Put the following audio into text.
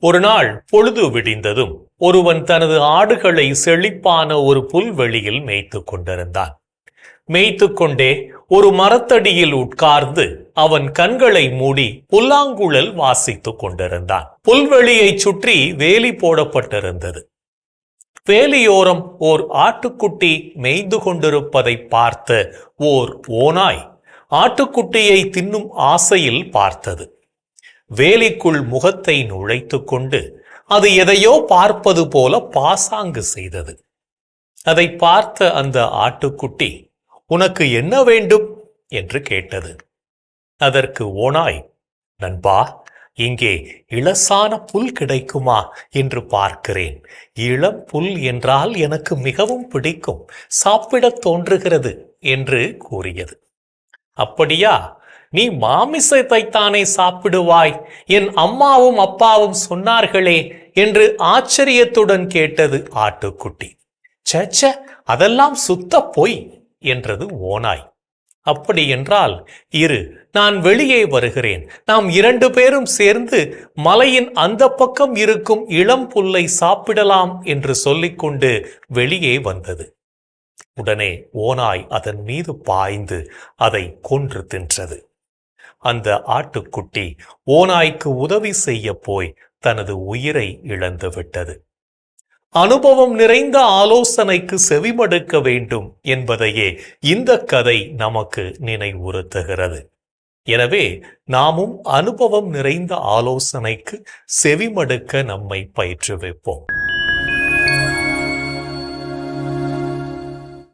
ஒரு நாள் பொழுது விடிந்ததும் ஒருவன் தனது ஆடுகளை செழிப்பான ஒரு புல்வெளியில் மேய்த்து கொண்டிருந்தான். மேய்த்துக் கொண்டே ஒரு மரத்தடியில் உட்கார்ந்து அவன் கண்களை மூடி புல்லாங்குழல் வாசித்துக் கொண்டிருந்தான். புல்வெளியைச் சுற்றி வேலி போடப்பட்டிருந்தது. வேலியோரம் ஓர் ஆட்டுக்குட்டி மேய்ந்து கொண்டிருப்பதை பார்த்த ஓர் ஓநாய் ஆட்டுக்குட்டியை தின்னும் ஆசையில் பார்த்தது. வேலிக்குள் முகத்தை நுழைத்து கொண்டு அது எதையோ பார்ப்பது போல பாசாங்கு செய்தது. அதை பார்த்த அந்த ஆட்டுக்குட்டி உனக்கு என்ன வேண்டும்? என்று கேட்டது. அதற்கு ஓனாய் நண்பா இங்கே இளசான புல் கிடைக்குமா? என்று பார்க்கிறேன். இளம் புல் என்றால் எனக்கு மிகவும் பிடிக்கும் சாப்பிடத் தோன்றுகிறது என்று கூறியது. அப்படியா? நீ மாமிசத்தைத்தானே சாப்பிடுவாய்? என் அம்மாவும் அப்பாவும் சொன்னார்களே என்று ஆச்சரியத்துடன் கேட்டது ஆட்டுக்குட்டி. சச்ச அதெல்லாம் சுத்த பொய் என்றது ஓனாய் அப்படி என்றால் இரு நான் வெளியே வருகிறேன். நாம் இரண்டு பேரும் சேர்ந்து மலையின் அந்த பக்கம் இருக்கும் இளம் புல்லை சாப்பிடலாம் என்று சொல்லிக்கொண்டு வெளியே வந்தது. உடனே ஓனாய் அதன் மீது பாய்ந்து அதை கொன்று தின்றது. அந்த ஆட்டுக்குட்டி ஓநாய்க்கு உதவி செய்ய போய் தனது உயிரை இழந்து விட்டது அனுபவம் நிறைந்த ஆலோசனைக்கு செவிமடுக்க வேண்டும் என்பதையே இந்த கதை நமக்கு நினைவுறுத்துகிறது. எனவே நாமும் அனுபவம் நிறைந்த ஆலோசனைக்கு செவிமடுக்க நம்மை பயிற்றுவிப்போம்.